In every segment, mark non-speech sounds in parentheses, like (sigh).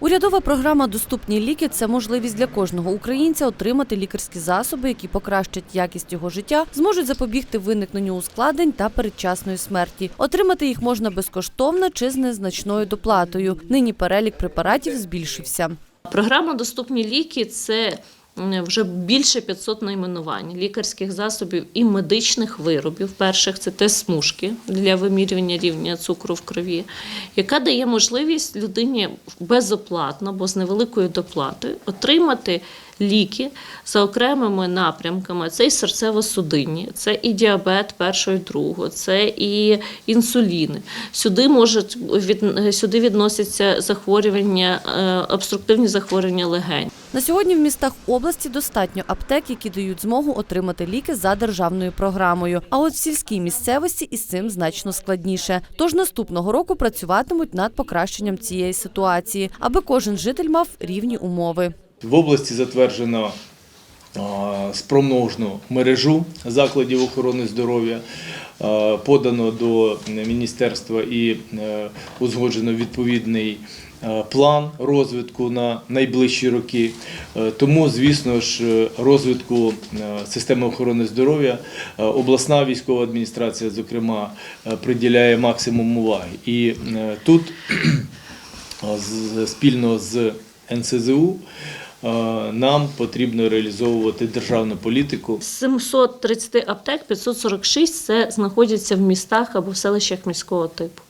Урядова програма Доступні ліки це можливість для кожного українця отримати лікарські засоби, які покращать якість його життя, зможуть запобігти виникненню ускладнень та передчасної смерті. Отримати їх можна безкоштовно чи з незначною доплатою. Нині перелік препаратів збільшився. Програма Доступні ліки це вже більше 500 найменувань лікарських засобів і медичних виробів. Перших це тест-смужки для вимірювання рівня цукру в крові, яка дає можливість людині безоплатно або з невеликою доплатою отримати ліки за окремими напрямками. Це і серцево-судинні, це і діабет першого другого, це і інсуліни. Сюди можуть сюди відносяться захворювання, е, обструктивні захворювання легень. На сьогодні в містах області достатньо аптек, які дають змогу отримати ліки за державною програмою. А от в сільській місцевості із цим значно складніше. Тож наступного року працюватимуть над покращенням цієї ситуації, аби кожен житель мав рівні умови. В області затверджено а, спроможну мережу закладів охорони здоров'я, подано до міністерства і е, узгоджено відповідний е, план розвитку на найближчі роки. Е, Тому, звісно ж, е, розвитку е, системи охорони здоров'я е, обласна військова адміністрація, зокрема, е, приділяє максимум уваги. І е, тут (clears throat) спільно з НСЗУ е, нам потрібно реалізовувати державну політику З 730 аптек 546 це знаходяться в містах або в селищах міського типу.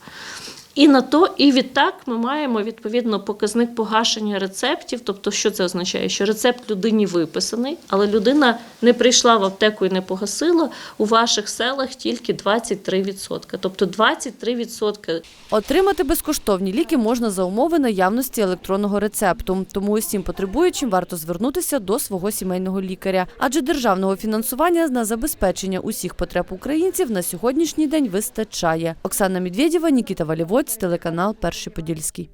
І на то, і відтак ми маємо відповідно показник погашення рецептів. Тобто, що це означає? Що рецепт людині виписаний, але людина не прийшла в аптеку і не погасила. У ваших селах тільки 23%. Тобто 23% Отримати безкоштовні ліки можна за умови наявності електронного рецепту. Тому усім потребуючим варто звернутися до свого сімейного лікаря, адже державного фінансування на забезпечення усіх потреб українців на сьогоднішній день вистачає. Оксана Медведєва, Нікіта Валівоць, телеканал Перший Подільський.